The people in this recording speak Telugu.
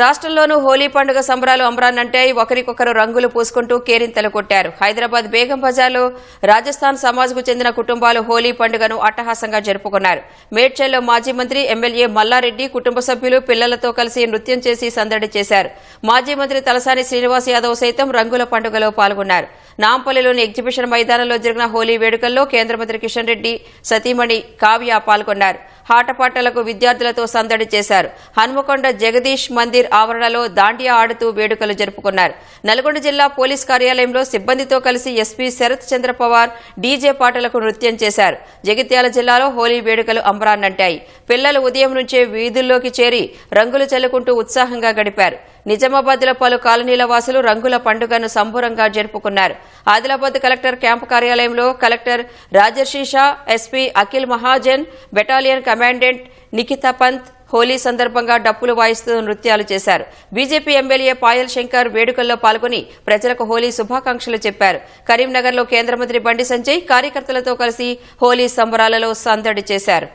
రాష్ట్రంలోనూ హోలీ పండుగ సంబరాలు అంబరాన్నంటే ఒకరికొకరు రంగులు పూసుకుంటూ కేరింతలు కొట్టారు. హైదరాబాద్ బేగం బజార్లో రాజస్థాన్ సమాజ్కు చెందిన కుటుంబాలు హోలీ పండుగను అట్టహాసంగా జరుపుకున్నారు. మేడ్చల్లో మాజీ మంత్రి ఎమ్మెల్యే మల్లారెడ్డి కుటుంబ సభ్యులు పిల్లలతో కలిసి నృత్యం చేసి సందడి చేశారు. మాజీ మంత్రి తలసాని శ్రీనివాస్ యాదవ్ సైతం రంగుల పండుగలో పాల్గొన్నారు. నాంపల్లిలోని ఎగ్జిబిషన్ మైదానంలో జరిగిన హోలీ వేడుకల్లో కేంద్ర మంత్రి కిషన్ రెడ్డి సతీమణి కావ్య పాల్గొన్నారు. ఆటపాటలకు విద్యార్థులతో సందడి చేశారు. హన్మకొండ జగదీష్ మందిర్ ఆవరణలో దాండియా ఆడుతూ వేడుకలు జరుపుకున్నారు. నల్గొండ జిల్లా పోలీస్ కార్యాలయంలో సిబ్బందితో కలిసి ఎస్పీ శరత్ చంద్ర పవార్ డీజే పాటలకు నృత్యం చేశారు. జగిత్యాల జిల్లాలో హోలీ వేడుకలు అంబరాన్నంటాయి. పిల్లలు ఉదయం నుంచే వీధుల్లోకి చేరి రంగులు చల్లుకుంటూ ఉత్సాహంగా గడిపారు. నిజామాబాద్లో పలు కాలనీల వాసులు రంగుల పండుగను సంబూరంగా జరుపుకున్నారు. ఆదిలాబాద్ కలెక్టర్ క్యాంపు కార్యాలయంలో collector Rajarshi Shah SP Akhil Mahajan battalion commandant Nikhita Pant Holi సందర్భంగా డప్పులు వాయిస్తూ నృత్యాలు చేశారు. బీజేపీ ఎమ్మెల్యే పాయల్ శంకర్ వేడుకల్లో పాల్గొని ప్రజలకు హోలీ శుభాకాంక్షలు చెప్పారు. కరీంనగర్లో కేంద్ర మంత్రి బండి సంజయ్ కార్యకర్తలతో కలిసి హోలీ సంబరాలలో సందడి చేశారు.